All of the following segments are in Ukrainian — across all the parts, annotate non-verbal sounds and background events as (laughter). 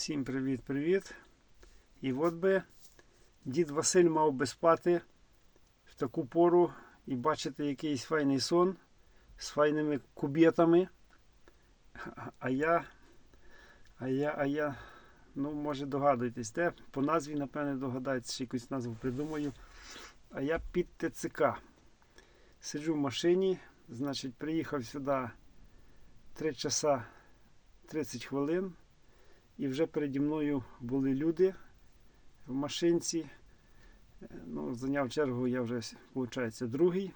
Всім привіт-привіт. І от би дід Василь мав би спати в таку пору і бачити якийсь файний сон з файними кубєтами. А я, а я, а я, ну, може догадуєтесь, де? По назві, напевне, догадаєтесь, ще якусь назву придумаю. А я під ТЦК. Сиджу в машині, значить, приїхав сюди 3 часа 30 хвилин. І вже переді мною були люди в машинці. Е, Ну, зайняв чергу, я вже, виходить, другий.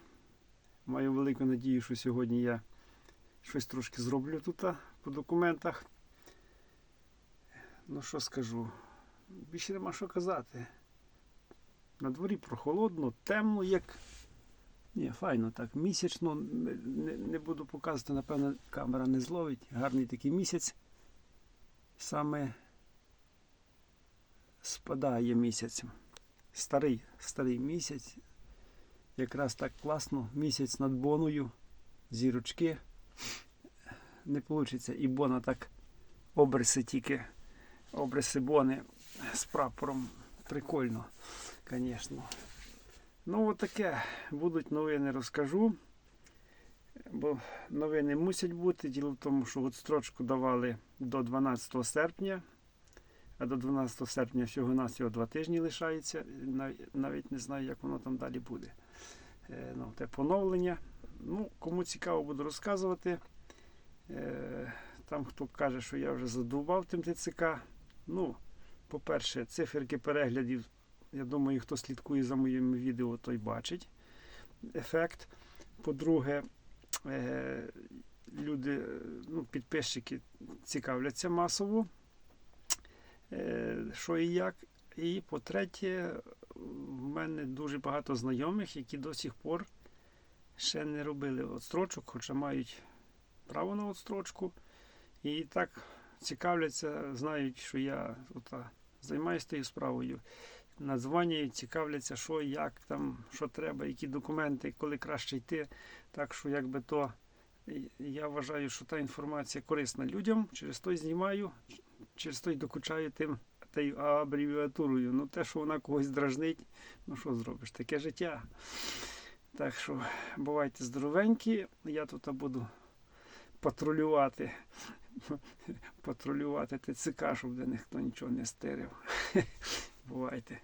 Маю велику надію, що сьогодні я щось трошки зроблю тут по документах. Ну, що скажу? Більше нема що казати. На дворі прохолодно, темно, як. Ні, файно так. Місячно не, не, не буду показувати, напевно, камера не зловить. Гарний такий місяць саме спадає місяць. Старий, старий місяць. Якраз так класно. Місяць над боною, зірочки. Не вийде. І бона так обриси тільки. Обриси бони з прапором. Прикольно, звісно. Ну, от таке. Будуть новини, розкажу. Бо новини мусять бути. Діло в тому, що от строчку давали до 12 серпня, а до 12 серпня всього нас його два тижні лишається. Навіть не знаю, як воно там далі буде. Е, Ну, те поновлення. Ну, кому цікаво, буду розказувати. Е, Там хто каже, що я вже задовбав тим ТЦК. Ну, по-перше, циферки переглядів. Я думаю, хто слідкує за моїми відео, той бачить ефект. По-друге, е, люди, ну, підписчики цікавляться масово, е, що і як. І по-третє, в мене дуже багато знайомих, які до сих пор ще не робили отстрочок, хоча мають право на отстрочку. І так цікавляться, знають, що я ота, займаюся тією справою. Надзвонюють, цікавляться, що, як там, що треба, які документи, коли краще йти. Так що, якби то я вважаю, що та інформація корисна людям, через то й знімаю, через то й докучаю тим тією абревіатурою. Ну, те, що вона когось дражнить, ну що зробиш, таке життя. Так що бувайте здоровенькі, я тут буду патрулювати. Патрулювати ТЦК, щоб де ніхто нічого не стирив. (laughs) Бувайте.